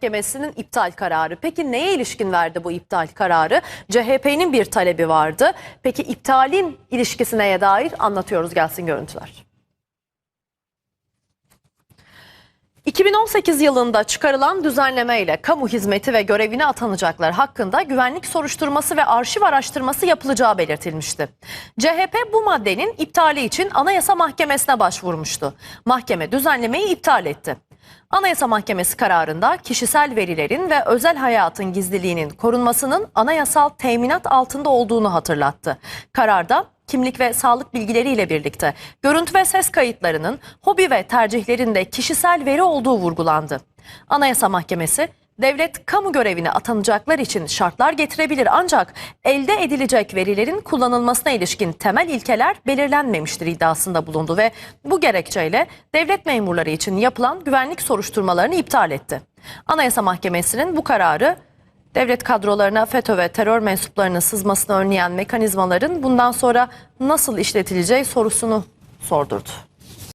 Mahkemesi'nin iptal kararı. Peki neye ilişkin verdi bu iptal kararı? CHP'nin bir talebi vardı. Peki iptalin ilişkisine dair anlatıyoruz gelsin görüntüler. 2018 yılında çıkarılan düzenlemeyle kamu hizmeti ve görevine atanacaklar hakkında güvenlik soruşturması ve arşiv araştırması yapılacağı belirtilmişti. CHP bu maddenin iptali için Anayasa Mahkemesi'ne başvurmuştu. Mahkeme düzenlemeyi iptal etti. Anayasa Mahkemesi kararında kişisel verilerin ve özel hayatın gizliliğinin korunmasının anayasal teminat altında olduğunu hatırlattı. Kararda kimlik ve sağlık bilgileriyle birlikte görüntü ve ses kayıtlarının hobi ve tercihlerinde kişisel veri olduğu vurgulandı. Anayasa Mahkemesi devlet kamu görevine atanacaklar için şartlar getirebilir ancak elde edilecek verilerin kullanılmasına ilişkin temel ilkeler belirlenmemiştir iddiasında bulundu ve bu gerekçeyle devlet memurları için yapılan güvenlik soruşturmalarını iptal etti. Anayasa Mahkemesi'nin bu kararı devlet kadrolarına FETÖ ve terör mensuplarının sızmasını önleyen mekanizmaların bundan sonra nasıl işletileceği sorusunu sordurdu.